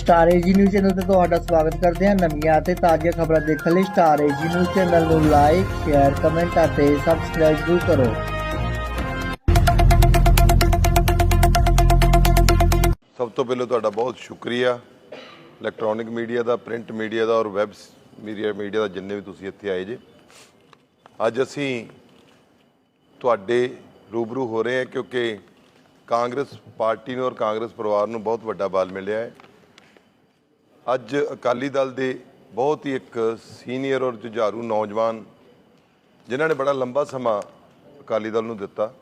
Star AG news channel ਤੇ ਤੁਹਾਡਾ ਸਵਾਗਤ ਕਰਦੇ ਹਾਂ ਨਵੀਆਂ ਅਤੇ ਤਾਜ਼ੀਆਂ ਖਬਰਾਂ ਦੇਖਣ ਲਈ ਸਟਾਰ ਏਜੀ ਨਿਊਜ਼ ਚੈਨਲ ਨੂੰ ਲਾਈਕ ਸ਼ੇਅਰ ਕਮੈਂਟ ਅਤੇ ਸਬਸਕ੍ਰਾਈਬ ਜ਼ਰੂਰ ਕਰੋ। ਸਭ ਤੋਂ ਪਹਿਲਾਂ ਤੁਹਾਡਾ ਬਹੁਤ ਸ਼ੁਕਰੀਆ। ਇਲੈਕਟ੍ਰੋਨਿਕ ਮੀਡੀਆ ਦਾ ਪ੍ਰਿੰਟ ਮੀਡੀਆ ਦਾ ਔਰ ਵੈਬ ਮੀਡੀਆ ਮੀਡੀਆ ਦਾ ਜਿੰਨੇ ਵੀ ਤੁਸੀਂ ਇੱਥੇ ਆਏ ਜੇ। ਅੱਜ ਅਸੀਂ ਤੁਹਾਡੇ ਰੂਬਰੂ ਹੋ ਰਹੇ ਹਾਂ ਕਿਉਂਕਿ ਕਾਂਗਰਸ ਪਾਰਟੀ ਨੂੰ ਔਰ ਕਾਂਗਰਸ ਪਰਿਵਾਰ ਨੂੰ ਬਹੁਤ ਵੱਡਾ ਬਲ ਮਿਲਿਆ ਹੈ। ਅੱਜ ਅਕਾਲੀ ਦਲ ਦੇ ਬਹੁਤ ਹੀ ਇੱਕ ਸੀਨੀਅਰ ਔਰ ਜੁਝਾਰੂ ਨੌਜਵਾਨ, ਜਿਨ੍ਹਾਂ ਨੇ ਬੜਾ ਲੰਬਾ ਸਮਾਂ ਅਕਾਲੀ ਦਲ ਨੂੰ ਦਿੱਤਾ,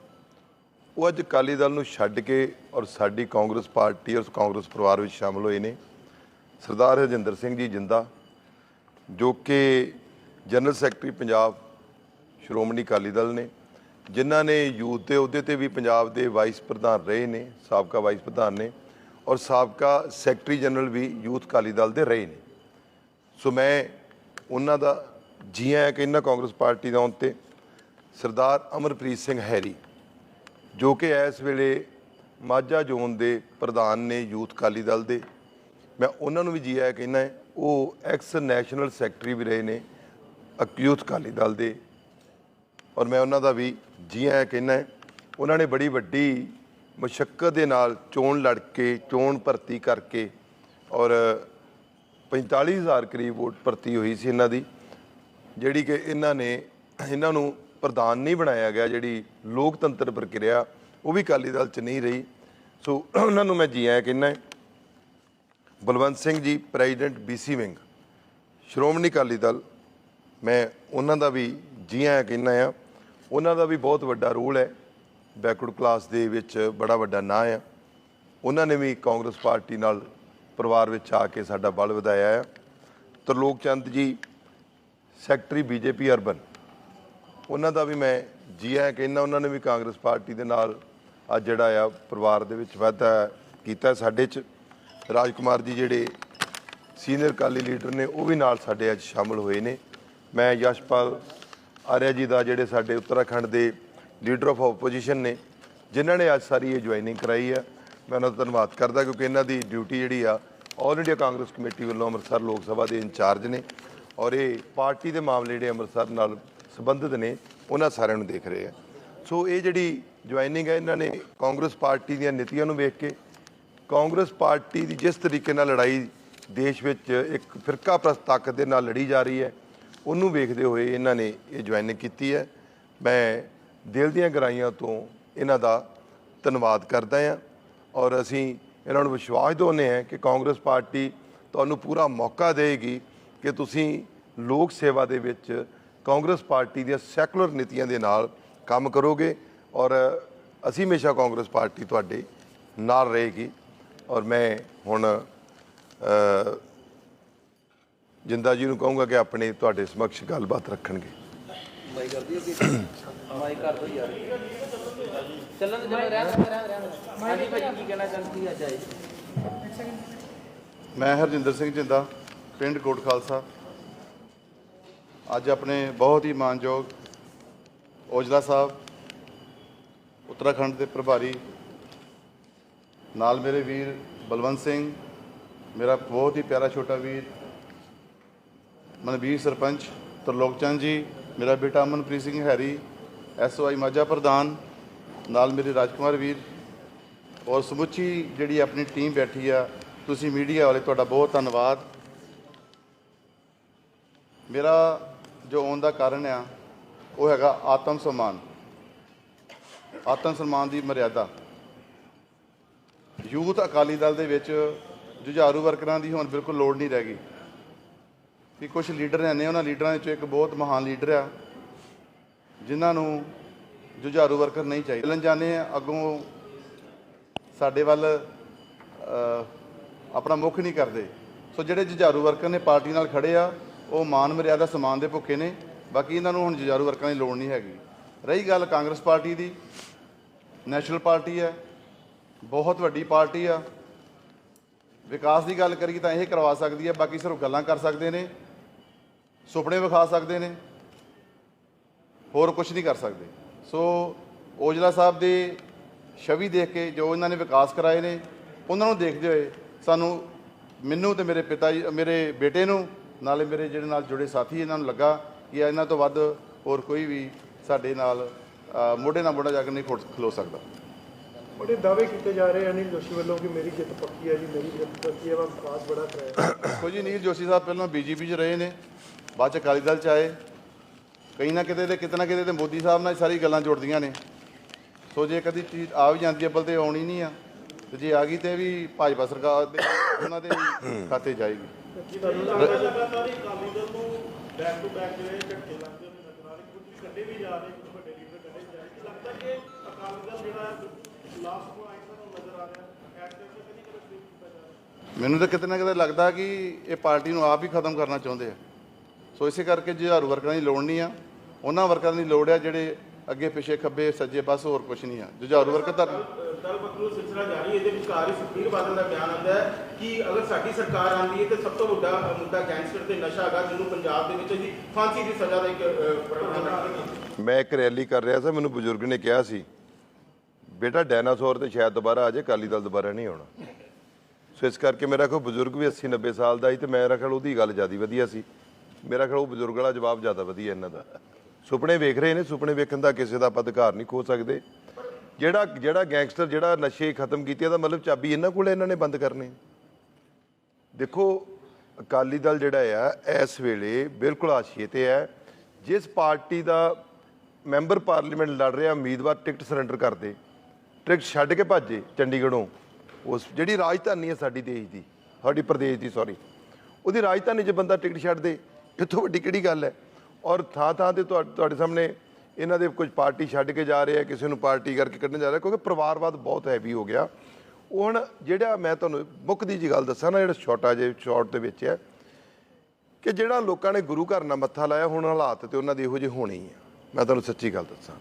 ਉਹ ਅੱਜ ਅਕਾਲੀ ਦਲ ਨੂੰ ਛੱਡ ਕੇ ਔਰ ਸਾਡੀ ਕਾਂਗਰਸ ਪਾਰਟੀ ਔਰ ਕਾਂਗਰਸ ਪਰਿਵਾਰ ਵਿੱਚ ਸ਼ਾਮਲ ਹੋਏ ਨੇ। ਸਰਦਾਰ ਹਰਜਿੰਦਰ ਸਿੰਘ ਜੀ ਜਿੰਦਾ, ਜੋ ਕਿ ਜਨਰਲ ਸੈਕਟਰੀ ਪੰਜਾਬ ਸ਼੍ਰੋਮਣੀ ਅਕਾਲੀ ਦਲ ਨੇ, ਜਿਨ੍ਹਾਂ ਨੇ ਯੂਥ ਦੇ ਅਹੁਦੇ ਤੇ ਵੀ ਪੰਜਾਬ ਦੇ ਵਾਈਸ ਪ੍ਰਧਾਨ ਰਹੇ ਨੇ, ਸਾਬਕਾ ਵਾਈਸ ਪ੍ਰਧਾਨ ਨੇ। ਔਰ ਸਾਬਕਾ ਸੈਕਟਰੀ ਜਨਰਲ ਵੀ ਯੂਥ ਅਕਾਲੀ ਦਲ ਦੇ ਰਹੇ ਨੇ। ਸੋ ਮੈਂ ਉਹਨਾਂ ਦਾ ਜੀ ਆਇਆਂ ਕਹਿੰਦਾ ਕਾਂਗਰਸ ਪਾਰਟੀ ਦਾ ਆਉਣ ਤੇ ਸਰਦਾਰ ਅਮਰਪ੍ਰੀਤ ਸਿੰਘ ਹੈਰੀ, ਜੋ ਕਿ ਇਸ ਵੇਲੇ ਮਾਝਾ ਜ਼ੋਨ ਦੇ ਪ੍ਰਧਾਨ ਨੇ ਯੂਥ ਅਕਾਲੀ ਦਲ ਦੇ। ਮੈਂ ਉਹਨਾਂ ਨੂੰ ਵੀ ਜੀ ਆਇਆ ਕਹਿੰਦਾ ਉਹ ਐਕਸ ਨੈਸ਼ਨਲ ਸੈਕਟਰੀ ਵੀ ਰਹੇ ਨੇ ਯੂਥ ਅਕਾਲੀ ਦਲ ਦੇ। ਔਰ ਮੈਂ ਉਹਨਾਂ ਦਾ ਵੀ ਜੀ ਆਇਆ ਕਹਿੰਦਾ ਉਹਨਾਂ ਨੇ ਬੜੀ ਵੱਡੀ ਮੁਸ਼ਕਲ ਦੇ ਨਾਲ ਚੋਣ ਲੜ ਕੇ, ਚੋਣ ਭਰਤੀ ਕਰਕੇ ਔਰ 45000 ਕਰੀਬ ਵੋਟ ਭਰਤੀ ਹੋਈ ਸੀ ਇਹਨਾਂ ਦੀ, ਜਿਹੜੀ ਕਿ ਇਹਨਾਂ ਨੇ, ਇਹਨਾਂ ਨੂੰ ਪ੍ਰਧਾਨ ਨਹੀਂ ਬਣਾਇਆ ਗਿਆ, ਜਿਹੜੀ ਲੋਕਤੰਤਰ ਪ੍ਰਕਿਰਿਆ, ਉਹ ਵੀ ਅਕਾਲੀ ਦਲ ਚ ਨਹੀਂ ਰਹੀ। ਸੋ ਉਹਨਾਂ ਨੂੰ ਮੈਂ ਜੀ ਆਇਆ ਕਹਿੰਦਾ Balwant Singh ji, president BC wing, Shiromani Akali Dal, ਮੈਂ ਉਹਨਾਂ ਦਾ ਵੀ ਜੀ ਆਇਆ ਕਹਿੰਦਾ ਆ ਉਹਨਾਂ ਦਾ ਵੀ ਬਹੁਤ ਵੱਡਾ ਰੋਲ ਹੈ। ਬੈਕਵਰਡ ਕਲਾਸ ਦੇ ਵਿੱਚ ਬੜਾ ਵੱਡਾ ਨਾਂ ਆ। ਉਹਨਾਂ ਨੇ ਵੀ ਕਾਂਗਰਸ ਪਾਰਟੀ ਨਾਲ ਪਰਿਵਾਰ ਵਿੱਚ ਆ ਕੇ ਸਾਡਾ ਬਲ ਵਧਾਇਆ ਆ। Tarlok Chand ji, secretary BJP urban. ਉਹਨਾਂ ਦਾ ਵੀ ਮੈਂ ਜੀ ਆਇਆਂ ਕਹਿੰਦਾ, ਉਹਨਾਂ ਨੇ ਵੀ ਕਾਂਗਰਸ ਪਾਰਟੀ ਦੇ ਨਾਲ ਅੱਜ ਜਿਹੜਾ ਆ ਪਰਿਵਾਰ ਦੇ ਵਿੱਚ ਵਾਧਾ ਕੀਤਾ ਸਾਡੇ ਚ। ਰਾਜਕੁਮਾਰ ਜੀ ਜਿਹੜੇ ਸੀਨੀਅਰ ਅਕਾਲੀ ਲੀਡਰ ਨੇ, ਉਹ ਵੀ ਨਾਲ ਸਾਡੇ ਅੱਜ ਸ਼ਾਮਲ ਹੋਏ ਨੇ। ਮੈਂ ਯਸ਼ਪਾਲ ਆਰਿਆ ਜੀ ਦਾ ਜਿਹੜੇ ਸਾਡੇ ਉੱਤਰਾਖੰਡ ਦੇ ਲੀਡਰ ਆਫ ਆਪੋਜੀਸ਼ਨ ਨੇ, ਜਿਨ੍ਹਾਂ ਨੇ ਅੱਜ ਸਾਰੀ ਇਹ ਜੁਆਇਨਿੰਗ ਕਰਾਈ ਆ। ਮੈਂ ਉਹਨਾਂ ਦਾ ਧੰਨਵਾਦ ਕਰਦਾ ਕਿਉਂਕਿ ਇਹਨਾਂ ਦੀ ਡਿਊਟੀ ਜਿਹੜੀ ਆ ਆਲ ਇੰਡੀਆ ਕਾਂਗਰਸ ਕਮੇਟੀ ਵੱਲੋਂ ਅੰਮ੍ਰਿਤਸਰ ਲੋਕ ਸਭਾ ਦੇ ਇੰਚਾਰਜ ਨੇ ਔਰ ਇਹ ਪਾਰਟੀ ਦੇ ਮਾਮਲੇ ਜਿਹੜੇ ਅੰਮ੍ਰਿਤਸਰ ਨਾਲ ਸੰਬੰਧਿਤ ਨੇ, ਉਹਨਾਂ ਸਾਰਿਆਂ ਨੂੰ ਦੇਖ ਰਹੇ ਆ। ਸੋ ਇਹ ਜਿਹੜੀ ਜੁਆਇਨਿੰਗ ਹੈ ਇਹਨਾਂ ਨੇ ਕਾਂਗਰਸ ਪਾਰਟੀ ਦੀਆਂ ਨੀਤੀਆਂ ਨੂੰ ਵੇਖ ਕੇ, ਕਾਂਗਰਸ ਪਾਰਟੀ ਦੀ ਜਿਸ ਤਰੀਕੇ ਨਾਲ ਲੜਾਈ ਦੇਸ਼ ਵਿੱਚ ਇੱਕ ਫਿਰਕਾ ਪ੍ਰਸਤ ਤਾਕਤ ਦੇ ਨਾਲ ਲੜੀ ਜਾ ਰਹੀ ਹੈ, ਉਹਨੂੰ ਵੇਖਦੇ ਹੋਏ ਇਹਨਾਂ ਨੇ ਇਹ ਜੁਆਇਨਿੰਗ ਕੀਤੀ ਹੈ। ਮੈਂ ਦਿਲ ਦੀਆਂ ਗਰਾਈਆਂ ਤੋਂ ਇਹਨਾਂ ਦਾ ਧੰਨਵਾਦ ਕਰਦਾ ਹਾਂ ਔਰ ਅਸੀਂ ਇਹਨਾਂ ਨੂੰ ਵਿਸ਼ਵਾਸ ਦਿਵਾਉਂਦੇ ਹਾਂ ਕਿ ਕਾਂਗਰਸ ਪਾਰਟੀ ਤੁਹਾਨੂੰ ਪੂਰਾ ਮੌਕਾ ਦੇਵੇਗੀ ਕਿ ਤੁਸੀਂ ਲੋਕ ਸੇਵਾ ਦੇ ਵਿੱਚ ਕਾਂਗਰਸ ਪਾਰਟੀ ਦੀਆਂ ਸੈਕੂਲਰ ਨੀਤੀਆਂ ਦੇ ਨਾਲ ਕੰਮ ਕਰੋਗੇ ਔਰ ਅਸੀਂ ਹਮੇਸ਼ਾ ਕਾਂਗਰਸ ਪਾਰਟੀ ਤੁਹਾਡੇ ਨਾਲ ਰਹੇਗੀ। ਔਰ ਮੈਂ ਹੁਣ ਜਿੰਦਾ ਜੀ ਨੂੰ ਕਹੂੰਗਾ ਕਿ ਆਪਣੇ ਤੁਹਾਡੇ ਸਮਕਸ਼ ਗੱਲਬਾਤ ਰੱਖਣਗੇ। ਮਾਈ ਕਰਦੀ ਅੱਗੇ ਮਾਈ ਕਰ ਦੋ ਯਾਰ ਚੱਲਣ ਦੇ ਰਹਿਣ ਰਹਿਣ ਰਹਿਣ ਹਾਂਜੀ ਭਾਜੀ ਕੀ ਕਹਿਣਾ ਚਾਹੁੰਦੀ ਅੱਜ ਆਏ? ਮੈਂ ਹਰਜਿੰਦਰ ਸਿੰਘ ਜਿੰਦਾ ਪਿੰਡ ਕੋਟ ਖਾਲਸਾ। ਅੱਜ ਆਪਣੇ ਬਹੁਤ ਹੀ ਮਾਨਯੋਗ ਔਜਲਾ ਸਾਹਿਬ ਉੱਤਰਾਖੰਡ ਦੇ ਪ੍ਰਭਾਰੀ ਨਾਲ ਮੇਰੇ ਵੀਰ ਬਲਵੰਤ ਸਿੰਘ ਮੇਰਾ ਬਹੁਤ ਹੀ ਪਿਆਰਾ ਛੋਟਾ ਵੀਰ ਮਨਵੀਰ ਸਰਪੰਚ ਤਰਲੋਕ ਚੰਦ ਜੀ ਮੇਰਾ ਬੇਟਾ ਅਮਨਪ੍ਰੀਤ ਸਿੰਘ ਹੈਰੀ ਐਸਓਆਈ ਮਾਝਾ ਪ੍ਰਧਾਨ, ਨਾਲ ਮੇਰੇ ਰਾਜਕੁਮਾਰ ਵੀਰ ਔਰ ਸਮੁੱਚੀ ਜਿਹੜੀ ਆਪਣੀ ਟੀਮ ਬੈਠੀ ਆ, ਤੁਸੀਂ ਮੀਡੀਆ ਵਾਲੇ, ਤੁਹਾਡਾ ਬਹੁਤ ਧੰਨਵਾਦ। ਮੇਰਾ ਜੋ ਆਉਣ ਦਾ ਕਾਰਨ ਆ, ਉਹ ਹੈਗਾ ਆਤਮ ਸਨਮਾਨ। ਆਤਮ ਸਨਮਾਨ ਦੀ ਮਰਿਆਦਾ। ਯੂਥ ਅਕਾਲੀ ਦਲ ਦੇ ਵਿੱਚ ਜੁਝਾਰੂ ਵਰਕਰਾਂ ਦੀ ਹੁਣ ਬਿਲਕੁਲ ਲੋੜ ਨਹੀਂ ਰਹਿ ਗਈ। ਕਿ ਕੁਝ ਲੀਡਰ ਨੇ, ਉਹਨਾਂ ਲੀਡਰਾਂ ਵਿੱਚੋਂ ਇੱਕ ਬਹੁਤ ਮਹਾਨ ਲੀਡਰ ਆ, ਜਿਨ੍ਹਾਂ ਨੂੰ ਜੁਝਾਰੂ ਵਰਕਰ ਨਹੀਂ ਚਾਹੀਦੇ। ਚੱਲਣ ਜਾਂਦੇ ਆ, ਅੱਗੋਂ ਸਾਡੇ ਵੱਲ ਆਪਣਾ ਮੁੱਖ ਨਹੀਂ ਕਰਦੇ। ਸੋ ਜਿਹੜੇ ਜੁਝਾਰੂ ਵਰਕਰ ਨੇ ਪਾਰਟੀ ਨਾਲ ਖੜੇ ਆ, ਉਹ ਮਾਨ ਮਰਿਆਦਾ ਸਮਾਨ ਦੇ ਭੁੱਖੇ ਨੇ, ਬਾਕੀ ਇਹਨਾਂ ਨੂੰ ਹੁਣ ਜੁਝਾਰੂ ਵਰਕਰਾਂ ਦੀ ਲੋੜ ਨਹੀਂ ਹੈਗੀ। ਰਹੀ ਗੱਲ ਕਾਂਗਰਸ ਪਾਰਟੀ ਦੀ, ਨੈਸ਼ਨਲ ਪਾਰਟੀ ਹੈ, ਬਹੁਤ ਵੱਡੀ ਪਾਰਟੀ ਆ। ਵਿਕਾਸ ਦੀ ਗੱਲ ਕਰੀਏ ਤਾਂ ਇਹ ਕਰਵਾ ਸਕਦੀ ਹੈ, ਬਾਕੀ ਸਿਰਫ ਗੱਲਾਂ ਕਰ ਸਕਦੇ ਨੇ। ਸੁਪਨੇ ਵਿਖਾ ਸਕਦੇ ਨੇ ਹੋਰ ਕੁਝ ਨਹੀਂ ਕਰ ਸਕਦੇ। ਸੋ ਔਜਲਾ ਸਾਹਿਬ ਦੇ ਛਵੀ ਦੇਖ ਕੇ ਜੋ ਇਹਨਾਂ ਨੇ ਵਿਕਾਸ ਕਰਾਏ ਨੇ ਉਹਨਾਂ ਨੂੰ ਦੇਖਦੇ ਹੋਏ ਸਾਨੂੰ ਮੈਨੂੰ ਤੇ ਮੇਰੇ ਪਿਤਾ ਜੀ ਮੇਰੇ ਬੇਟੇ ਨੂੰ ਨਾਲੇ ਮੇਰੇ ਜਿਹੜੇ ਨਾਲ ਜੁੜੇ ਸਾਥੀ ਇਹਨਾਂ ਨੂੰ ਲੱਗਾ ਕਿ ਇਹਨਾਂ ਤੋਂ ਵੱਧ ਹੋਰ ਕੋਈ ਵੀ ਸਾਡੇ ਨਾਲ ਮੋਢੇ ਨਾਲ ਮੋਢਾ ਜਾ ਕੇ ਨਹੀਂ ਖਲੋ ਸਕਦਾ। ਬੜੇ ਦਾਅਵੇ ਕੀਤੇ ਜਾ ਰਹੇ ਹਨ ਅਨਿਲ ਜੋਸ਼ੀ ਵੱਲੋਂ ਕਿ ਮੇਰੀ ਜਿੱਤ ਪੱਕੀ ਹੈ ਜੀ ਮੇਰੀ ਜਿੱਤ ਪੱਕੀ ਹੈ ਮੈਂ ਵਿਕਾਸ ਬੜਾ ਕਰਾਇਆ। ਦੇਖੋ ਜੀ ਨੀਲ ਜੋਸ਼ੀ ਸਾਹਿਬ ਪਹਿਲਾਂ ਬੀਜੇਪੀ 'ਚ ਰਹੇ ਨੇ ਬਾਅਦ 'ਚ ਅਕਾਲੀ ਦਲ 'ਚ ਆਏ। ਕਈ ਨਾ ਕਿਤੇ ਤੇ ਕਿਤੇ ਨਾ ਕਿਤੇ ਤੇ ਮੋਦੀ ਸਾਹਿਬ ਨਾਲ ਸਾਰੀ ਗੱਲਾਂ ਜੁੜਦੀਆਂ ਨੇ। ਸੋ ਜੇ ਕਦੀ ਚੀਜ਼ ਆ ਵੀ ਜਾਂਦੀ ਹੈ ਬਲ ਤੇ ਆਉਣੀ ਨਹੀਂ ਆ ਤੇ ਜੇ ਆ ਗਈ ਤੇ ਵੀ ਭਾਜਪਾ ਸਰਕਾਰ ਦੇ ਉਹਨਾਂ ਦੇ ਖਾਤੇ ਜਾਏਗੀ। ਮੈਨੂੰ ਤਾਂ ਕਿਤੇ ਨਾ ਕਿਤੇ ਲੱਗਦਾ ਕਿ ਇਹ ਪਾਰਟੀ ਨੂੰ ਆਪ ਹੀ ਖਤਮ ਕਰਨਾ ਚਾਹੁੰਦੇ ਆ। ਸੋ ਇਸੇ ਕਰਕੇ ਜੁਝਾਰੂ ਵਰਕਰਾਂ ਦੀ ਲੋੜ ਨਹੀਂ ਆ ਉਹਨਾਂ ਵਰਕਰਾਂ ਦੀ ਲੋੜ ਆ ਜਿਹੜੇ ਅੱਗੇ ਪਿੱਛੇ ਖੱਬੇ ਸੱਜੇ ਪਾਸੇ ਹੋਰ ਕੁਝ ਨਹੀਂ ਆ। ਜੁਝਾਰੂ ਵਰਕਰ ਤਾਂ ਦਲ ਬਦਲੂ ਸਿਲਸਿਲਾ ਜਾਰੀ ਇਹਦੇ ਵਿਚਕਾਰ ਹੀ ਸੁਖਬੀਰ ਬਾਦਲ ਦਾ ਬਿਆਨ ਆਉਂਦਾ ਹੈ ਕਿ ਅਗਰ ਸਾਡੀ ਸਰਕਾਰ ਆਉਂਦੀ ਹੈ ਤੇ ਸਭ ਤੋਂ ਵੱਡਾ ਮੁੱਦਾ ਗੈਂਗਸਟਰ ਤੇ ਨਸ਼ਾ ਹੈਗਾ ਜਿਹਨੂੰ ਪੰਜਾਬ ਦੇ ਵਿੱਚ ਜੀ ਫਾਂਸੀ ਦੀ ਸਜ਼ਾ ਦਾ ਇੱਕ ਮੈਂ ਇੱਕ ਰੈਲੀ ਕਰ ਰਿਹਾ ਸੀ ਮੈਨੂੰ ਬਜ਼ੁਰਗ ਨੇ ਕਿਹਾ ਸੀ ਬੇਟਾ ਡਾਇਨਾਸੌਰ ਤੇ ਸ਼ਾਇਦ ਦੁਬਾਰਾ ਆ ਜਾਏ ਅਕਾਲੀ ਦਲ ਦੁਬਾਰਾ ਨਹੀਂ ਆਉਣਾ। ਸੋ ਇਸ ਕਰਕੇ ਮੇਰਾ ਕੋਈ ਬਜ਼ੁਰਗ ਵੀ 80 90 ਸਾਲ ਦਾ ਸੀ ਤੇ ਮੇਰਾ ਖਿਆਲ ਉਹਦੀ ਗੱਲ ਜ਼ਿਆਦਾ ਵਧੀਆ ਸੀ। ਮੇਰਾ ਖਿਆਲ ਉਹ ਬਜ਼ੁਰਗ ਵਾਲਾ ਜਵਾਬ ਜ਼ਿਆਦਾ ਵਧੀਆ ਇਹਨਾਂ ਦਾ। ਸੁਪਨੇ ਵੇਖ ਰਹੇ ਨੇ, ਸੁਪਨੇ ਵੇਖਣ ਦਾ ਕਿਸੇ ਦਾ ਆਪਾਂ ਅਧਿਕਾਰ ਨਹੀਂ ਖੋ ਸਕਦੇ। ਜਿਹੜਾ ਜਿਹੜਾ ਗੈਂਗਸਟਰ ਜਿਹੜਾ ਨਸ਼ੇ ਖਤਮ ਕੀਤੇ ਉਹਦਾ ਮਤਲਬ ਚਾਬੀ ਇਹਨਾਂ ਕੋਲ ਇਹਨਾਂ ਨੇ ਬੰਦ ਕਰਨੇ। ਦੇਖੋ, ਅਕਾਲੀ ਦਲ ਜਿਹੜਾ ਆ, ਇਸ ਵੇਲੇ ਬਿਲਕੁਲ ਆਸ਼ੀਏ ਤੇ ਹੈ ਜਿਸ ਪਾਰਟੀ ਦਾ ਮੈਂਬਰ ਪਾਰਲੀਮੈਂਟ ਲੜ ਰਿਹਾ, ਉਮੀਦਵਾਰ ਟਿਕਟ ਸਰੈਂਡਰ ਕਰਦੇ, ਟਿਕਟ ਛੱਡ ਕੇ ਭੱਜੇ ਚੰਡੀਗੜ੍ਹੋਂ, ਉਸ ਜਿਹੜੀ ਰਾਜਧਾਨੀ ਹੈ ਸਾਡੀ ਦੇਸ਼ ਦੀ, ਸਾਡੀ ਪ੍ਰਦੇਸ਼ ਦੀ ਸੌਰੀ ਉਹਦੀ ਰਾਜਧਾਨੀ 'ਚ ਬੰਦਾ ਟਿਕਟ ਛੱਡ ਦੇ। ਇਹ ਤੋਂ ਵੱਡੀ ਕਿਹੜੀ ਗੱਲ ਹੈ? ਔਰ ਥਾਂ ਥਾਂ ਤੇ ਤੁਹਾ- ਤੁਹਾਡੇ ਸਾਹਮਣੇ ਇਹਨਾਂ ਦੇ ਕੁਝ ਪਾਰਟੀ ਛੱਡ ਕੇ ਜਾ ਰਹੇ ਆ, ਕਿਸੇ ਨੂੰ ਪਾਰਟੀ ਕਰਕੇ ਕੱਢਣ ਜਾ ਰਿਹਾ ਕਿਉਂਕਿ ਪਰਿਵਾਰਵਾਦ ਬਹੁਤ ਹੈਵੀ ਹੋ ਗਿਆ। ਉਹ ਹੁਣ ਜਿਹੜਾ ਮੈਂ ਤੁਹਾਨੂੰ ਮੁੱਖ ਦੀ ਜੀ ਗੱਲ ਦੱਸਾਂ ਨਾ, ਜਿਹੜਾ ਛੋਟਾ ਜਿਹਾ ਸ਼ਾਰਟ ਦੇ ਵਿੱਚ ਹੈ, ਕਿ ਜਿਹੜਾ ਲੋਕਾਂ ਨੇ ਗੁਰੂ ਘਰ ਨਾਲ ਮੱਥਾ ਲਾਇਆ, ਹੁਣ ਹਾਲਾਤ ਤੇ ਉਹਨਾਂ ਦੇ ਇਹੋ ਜਿਹੇ ਹੋਣੇ ਹੀ ਆ। ਮੈਂ ਤੁਹਾਨੂੰ ਸੱਚੀ ਗੱਲ ਦੱਸਾਂ।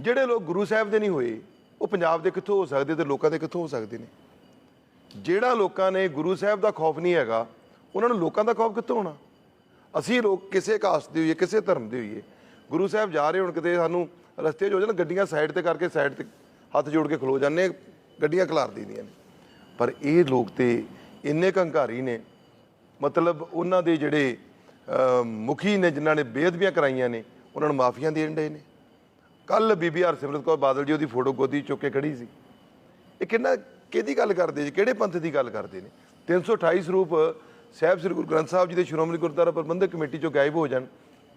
ਜਿਹੜੇ ਲੋਕ ਗੁਰੂ ਸਾਹਿਬ ਦੇ ਨਹੀਂ ਹੋਏ, ਉਹ ਪੰਜਾਬ ਦੇ ਕਿੱਥੋਂ ਹੋ ਸਕਦੇ ਤੇ ਲੋਕਾਂ ਦੇ ਕਿੱਥੋਂ ਹੋ ਸਕਦੇ ਨੇ? ਜਿਹੜਾ ਲੋਕਾਂ ਨੇ ਗੁਰੂ ਸਾਹਿਬ ਦਾ ਖੌਫ ਨਹੀਂ ਹੈਗਾ, ਉਹਨਾਂ ਨੂੰ ਲੋਕਾਂ ਦਾ ਖੌਫ ਕਿੱਥੋਂ ਹੋਣਾ? ਅਸੀਂ ਲੋਕ ਕਿਸੇ ਕਾਸਟ ਦੇ ਹੋਈਏ, ਕਿਸੇ ਧਰਮ ਦੇ ਹੋਈਏ। ਗੁਰੂ ਸਾਹਿਬ ਜਾ ਰਹੇ ਹੁਣ ਕਿਤੇ ਸਾਨੂੰ ਰਸਤੇ 'ਚ ਹੋ ਜਾਣ, ਗੱਡੀਆਂ ਸਾਈਡ ਤੇ ਕਰਕੇ ਸਾਈਡ ਤੇ ਹੱਥ ਜੋੜ ਕੇ ਖਲੋ ਜਾਂਦੇ ਗੱਡੀਆਂ ਖਲਾਰ ਦਿੰਦੀਆਂ ਨੇ। ਪਰ ਇਹ ਲੋਕ ਤੇ ਇੰਨੇ ਕੰਘਾਰੀ ਨੇ, ਮਤਲਬ ਉਹਨਾਂ ਦੇ ਜਿਹੜੇ ਮੁਖੀ ਨੇ ਜਿਨ੍ਹਾਂ ਨੇ ਬੇਅਦਬੀਆਂ ਕਰਾਈਆਂ ਨੇ, ਉਹਨਾਂ ਨੂੰ ਮਾਫੀਆਂ ਦੇਣ ਡਏ ਨੇ। ਕੱਲ ਬੀਬੀ ਹਰਸਿਮਰਤ ਕੌਰ ਬਾਦਲ ਜੀ ਉਹਦੀ ਫੋਟੋ ਗੋਦੀ ਚੁੱਕ ਕੇ ਖੜੀ ਸੀ। ਇਹ ਕਿੰਨਾ, ਕਿਹਦੀ ਗੱਲ ਕਰਦੇ ਜੀ? ਕਿਹੜੇ ਪੰਥ ਦੀ ਗੱਲ ਕਰਦੇ ਨੇ? 328 ਸਰੂਪ ਸਾਹਿਬ ਸ੍ਰੀ ਗੁਰੂ ਗ੍ਰੰਥ ਸਾਹਿਬ ਜੀ ਦੇ ਸ਼੍ਰੋਮਣੀ ਗੁਰਦੁਆਰਾ ਪ੍ਰਬੰਧਕ ਕਮੇਟੀ ਚੋਂ ਗਾਇਬ ਹੋ ਜਾਣ,